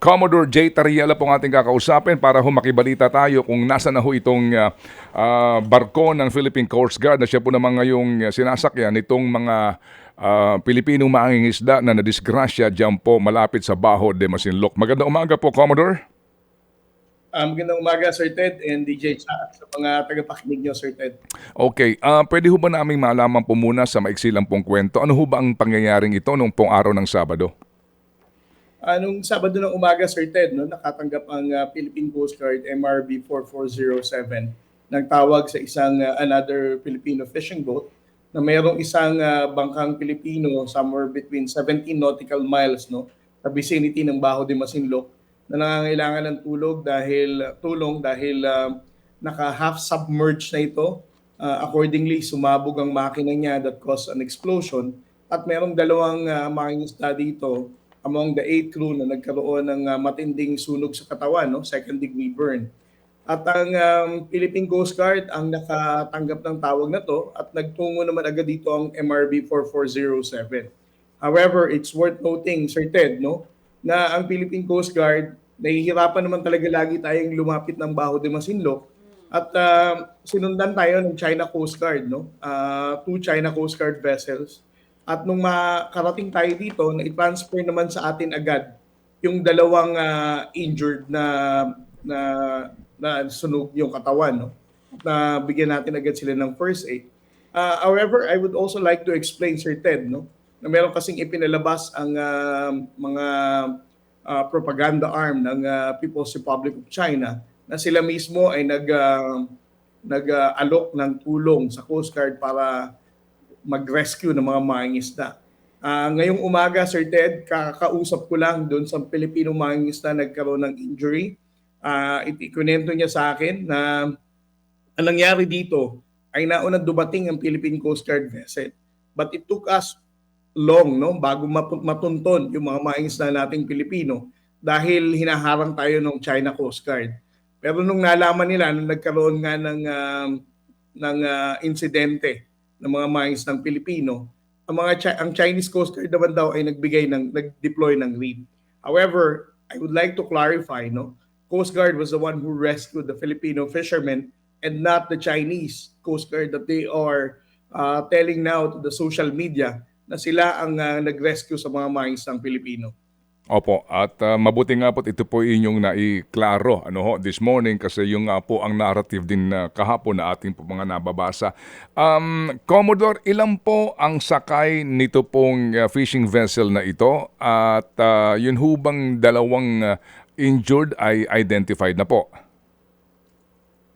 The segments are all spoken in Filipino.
Commodore J. Tariela po ang ating kakausapin para ho makibalita tayo kung nasa na ho itong ah, ah, barko ng Philippine Coast Guard na siya po naman ngayong ah, sinasakyan nitong mga ah, Pilipinong mangingisda na nadisgrasya dyan po malapit sa Baho de Masinloc. Magandang umaga po, Commodore. Um, magandang umaga, Sir Ted and DJ Cha sa mga tagapakinig niyo, Sir Ted. Okay, ah, pwede ho ba naming malaman po muna sa maiksi lang pong kwento, ano ho ba ang pangyayaring ito nung pong araw ng Sabado? Anong Sabado ng umaga, Sir Ted, no, nakatanggap ang uh, Philippine Coast Guard MRB 4407 ng tawag sa isang uh, another Filipino fishing boat na mayroong isang uh, bangkang Pilipino somewhere between 17 nautical miles no sa vicinity ng Baho de Masinloc na nangangailangan ng tulog dahil tulong dahil uh, naka half submerged na ito. Uh, accordingly, sumabog ang makina niya that caused an explosion at merong dalawang uh, mangingisda dito among the eight crew na nagkaroon ng uh, matinding sunog sa katawan, no? second degree burn. At ang um, Philippine Coast Guard ang nakatanggap ng tawag na to at nagtungo naman agad dito ang MRB 4407. However, it's worth noting, Sir Ted, no, na ang Philippine Coast Guard, nahihirapan naman talaga lagi tayong lumapit ng Baho de Masinloc at uh, sinundan tayo ng China Coast Guard, no? Uh, two China Coast Guard vessels. At nung makarating tayo dito, na i-transfer naman sa atin agad yung dalawang uh, injured na na na sunog yung katawan, no? Na bigyan natin agad sila ng first aid. Uh, however, I would also like to explain, Sir Ted, no? Na meron kasing ipinalabas ang uh, mga uh, propaganda arm ng uh, People's Republic of China na sila mismo ay nag uh, nag-alok ng tulong sa Coast Guard para mag-rescue ng mga mangingisda. Uh, ngayong umaga, Sir Ted, kakausap ko lang doon sa Pilipino mangingisda nagkaroon ng injury. Uh, ikunento niya sa akin na ang nangyari dito ay nauna dumating ang Philippine Coast Guard vessel. But it took us long no bago matunton yung mga mangingisda nating Pilipino dahil hinaharang tayo ng China Coast Guard. Pero nung nalaman nila nung nagkaroon nga ng uh, ng uh, insidente ng mga mines ng Pilipino, ang mga ang Chinese Coast Guard naman daw ay nagbigay ng nag-deploy ng REAP. However, I would like to clarify, no, Coast Guard was the one who rescued the Filipino fishermen and not the Chinese Coast Guard that they are uh, telling now to the social media na sila ang uh, nag-rescue sa mga mines ng Pilipino. Opo, at uh, mabuti nga po ito po inyong naiklaro ano ho, this morning kasi yung nga po ang narrative din uh, kahapon na ating po mga nababasa. Um, Commodore, ilan po ang sakay nito pong uh, fishing vessel na ito at uh, yun hubang dalawang uh, injured ay identified na po?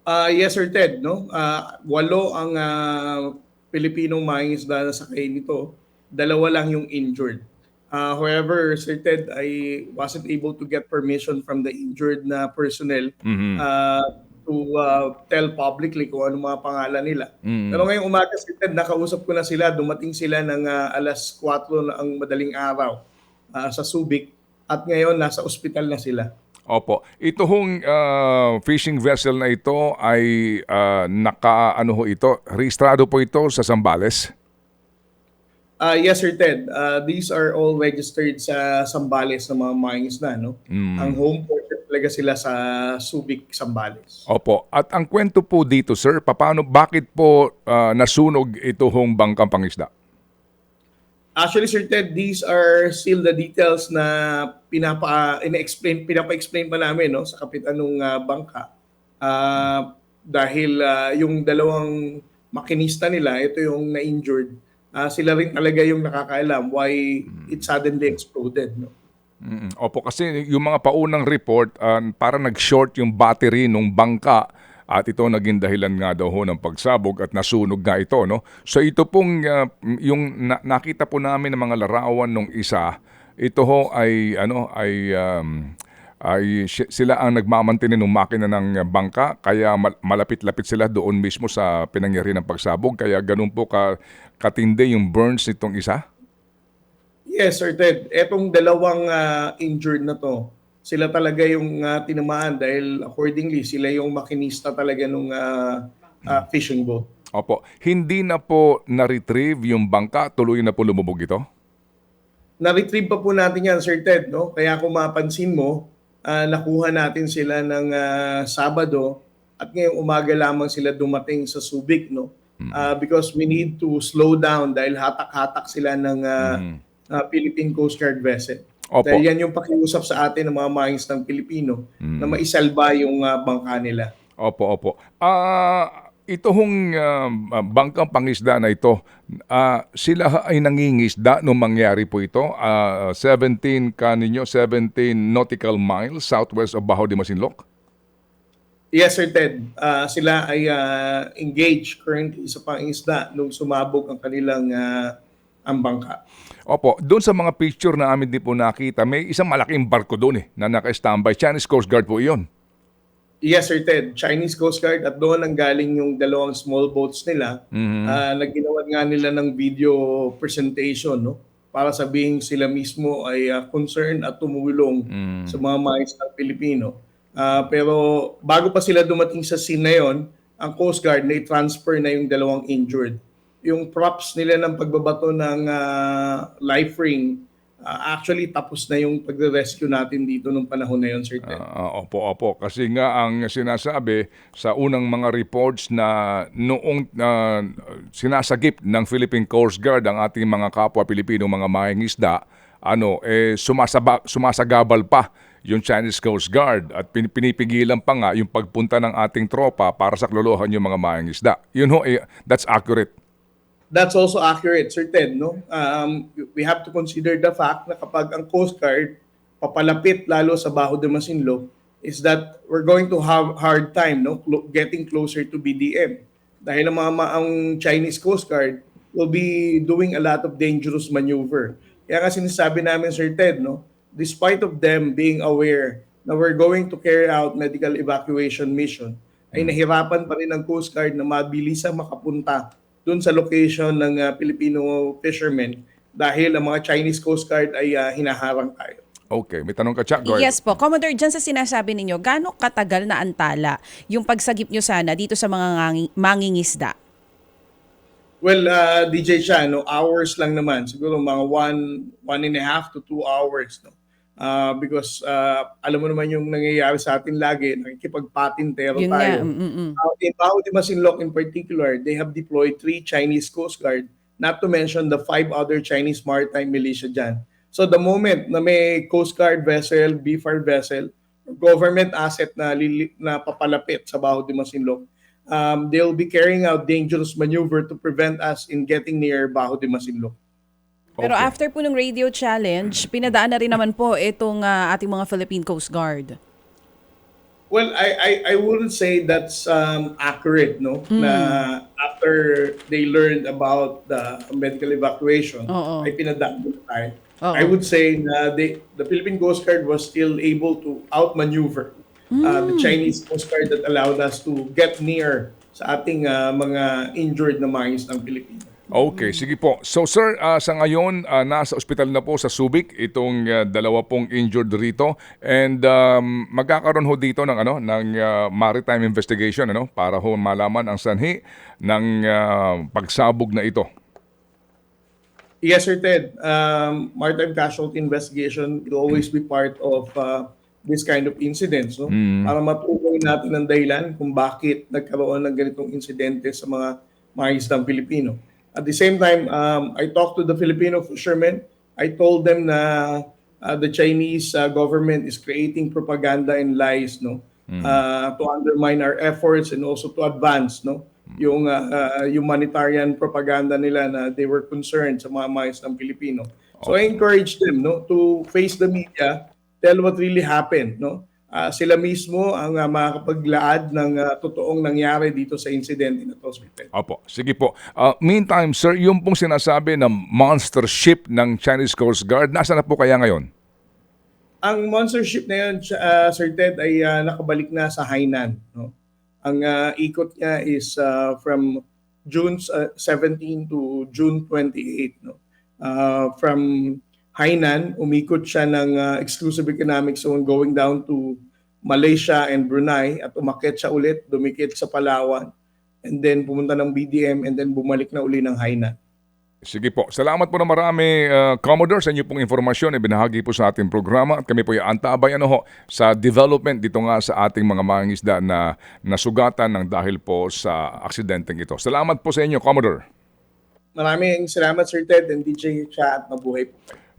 Uh, yes, Sir Ted. No? Uh, walo ang uh, Pilipinong mangingisda na sakay nito. Dalawa lang yung injured. Uh, however, Sir Ted, I wasn't able to get permission from the injured na personnel Mhm. uh, to uh, tell publicly kung ano mga pangalan nila. Mm. Pero ngayong umaga, Sir Ted, nakausap ko na sila. Dumating sila ng uh, alas 4 na ang madaling araw uh, sa Subic. At ngayon, nasa ospital na sila. Opo. Ito hong uh, fishing vessel na ito ay uh, naka ano ho ito, rehistrado po ito sa Zambales. Uh, yes, Sir Ted. Uh, these are all registered sa Sambales ng mga mangingisda. No? Mm. Ang home port talaga sila sa Subic, Sambales. Opo. At ang kwento po dito, sir, paano, bakit po uh, nasunog ito hong bangkang pangisda? Actually, Sir Ted, these are still the details na pinapa ina-explain pinapa-explain pa namin no sa kapitan ng uh, bangka. Uh, dahil uh, yung dalawang makinista nila, ito yung na-injured. Uh, sila rin talaga yung nakakaalam why it suddenly exploded. No? Mm, Opo, kasi yung mga paunang report, uh, para nag-short yung battery ng bangka at ito naging dahilan nga daw ho ng pagsabog at nasunog nga ito. No? So ito pong, uh, yung na- nakita po namin ng mga larawan nung isa, ito ho ay, ano, ay, um, ay si- sila ang nagmamantinin ng makina ng bangka kaya mal- malapit-lapit sila doon mismo sa pinangyarihan ng pagsabog kaya ganun po ka katindi yung burns nitong isa. Yes, Sir Ted. Etong dalawang uh, injured na to, sila talaga yung uh, tinamaan dahil accordingly sila yung makinista talaga nung uh, uh, fishing boat. Opo, hindi na po na-retrieve yung bangka, tuloy na po lumubog ito? Na-retrieve pa po natin yan, Sir Ted. No? Kaya kung mapansin mo, ah, nakuha natin sila ng ah, Sabado at ngayong umaga lamang sila dumating sa Subic, no? Ah, because we need to slow down dahil hatak-hatak sila ng ah, Mm. ah, Philippine Coast Guard vessel. Opo. Dahil yan yung pakiusap sa atin ng mga mangingisdang Pilipino na maisalba yung ah, bangka nila. Opo, opo. Ah, ito hong ah, bangkang pangisda na ito, ah, sila ay nangingisda nung mangyari po ito. Ah, 17 kaninyo, 17 nautical miles southwest of Bajo de Masinloc. Yes, Sir Ted. Ah, sila ay ah, engaged currently sa pangingisda nung sumabog ang kanilang ah, ang bangka. Opo, doon sa mga picture na amin din po nakita, may isang malaking barko doon eh, na naka-standby. Chinese Coast Guard po iyon. Yes, Sir Ted. Chinese Coast Guard at doon ang galing yung dalawang small boats nila. Ah, nagginawan nga nila ng video presentation, no? Para sabihin sila mismo ay ah, concerned at tumulong sa mga mais ng Pilipino. Ah, pero bago pa sila dumating sa scene na yon, ang Coast Guard na transfer na yung dalawang injured. Yung props nila ng pagbabato ng ah, life ring, ah, actually tapos na yung pagre-rescue natin dito nung panahon na yon, Sir Ted. Ah, opo, opo. Kasi nga ang sinasabi sa unang mga reports na noong ah, sinasagip ng Philippine Coast Guard ang ating mga kapwa Pilipino mga mangingisda, ano, eh, sumasaba, sumasagabal pa yung Chinese Coast Guard at pin- pinipigilan pa nga yung pagpunta ng ating tropa para saklolohan yung mga mangingisda. Yun ho, eh, that's accurate. That's also accurate, Ted, no? Um, we have to consider the fact na kapag ang Coast Guard papalapit lalo sa Baho de Masinloc is that we're going to have hard time, no? Getting closer to BDM. Dahil ang mga ang Chinese Coast Guard will be doing a lot of dangerous maneuver. Kaya nga sinasabi namin, Sir Ted, no? Despite of them being aware na we're going to carry out medical evacuation mission, ay nahirapan pa rin ang Coast Guard na mabilisang makapunta doon sa location ng ah, Filipino fishermen dahil ang mga Chinese Coast Guard ay ah, hinaharang tayo. Okay, may tanong ka, Chuck? Yes po. Commodore, dyan sa sinasabi ninyo, gaano katagal na antala yung pagsagip nyo sana dito sa mga mangingisda? Well, uh, DJ siya, no, hours lang naman. Siguro mga one, one and a half to two hours. No? Uh, because uh, alam mo naman yung nangyayari sa atin lagi, nakikipagpatintero Yun tayo. mm, mm, mm. Uh, in Baho de Masinloc in particular, they have deployed three Chinese Coast Guard, not to mention the five other Chinese maritime militia dyan. So the moment na may Coast Guard vessel, BFAR vessel, government asset na, lili- na papalapit sa Baho de Masinloc, um, they'll be carrying out dangerous maneuver to prevent us in getting near Baho de Masinloc. Pero Okay. after po ng radio challenge, pinadaan na rin naman po itong ah, ating mga Philippine Coast Guard. Well, I I, I wouldn't say that's um, accurate, no? Na after they learned about the medical evacuation, Oo. ay pinadaan na tayo. Oo. I would say na they, the Philippine Coast Guard was still able to outmaneuver uh, the Chinese Coast Guard that allowed us to get near sa ating uh, mga injured na mga isang Pilipino. Okay, sige po. So sir, ah, sa ngayon, ah, nasa ospital na po sa Subic itong ah, dalawa pong injured rito and um, magkakaroon ho dito ng ano ng ah, maritime investigation ano para ho malaman ang sanhi ng ah, pagsabog na ito. Yes, Sir Ted. Um, maritime casualty investigation will always be part of uh, this kind of incidents, no? Para matukoy natin ang dahilan kung bakit nagkaroon ng ganitong insidente sa mga isdang Pilipino. At the same time, um, I talked to the Filipino fishermen. I told them na uh, the Chinese uh, government is creating propaganda and lies, no? Uh, to undermine our efforts and also to advance, no? Yung uh, uh, humanitarian propaganda nila na they were concerned sa mga mais ng Pilipino. So I encourage them, no, to face the media, tell what really happened, no? Ah, sila mismo ang uh, makakapaglaad ng ah, totoong nangyari dito sa incident na to. Sir Ted. Opo, sige po. Ah, meantime, sir, yung pong sinasabi na monster ship ng Chinese Coast Guard, nasa na po kaya ngayon? Ang monster ship na yun, uh, Sir Ted, ay ah, nakabalik na sa Hainan. No? Ang ah, ikot niya is ah, from June ah, 17 to June 28. No? Ah, from Hainan, umikot siya ng ah, exclusive economic zone going down to Malaysia and Brunei at umakyat siya ulit, dumikit sa Palawan and then pumunta ng BDM and then bumalik na uli ng Hainan. Sige po. Salamat po na marami, uh, Commodore, sa inyo pong informasyon. Ibinahagi po sa ating programa at kami po ay antabay ano ho, sa development dito nga sa ating mga mangingisda na nasugatan ng dahil po sa aksidenteng ito. Salamat po sa inyo, Commodore. Maraming salamat Sir Ted and DJ Cha at mabuhay po.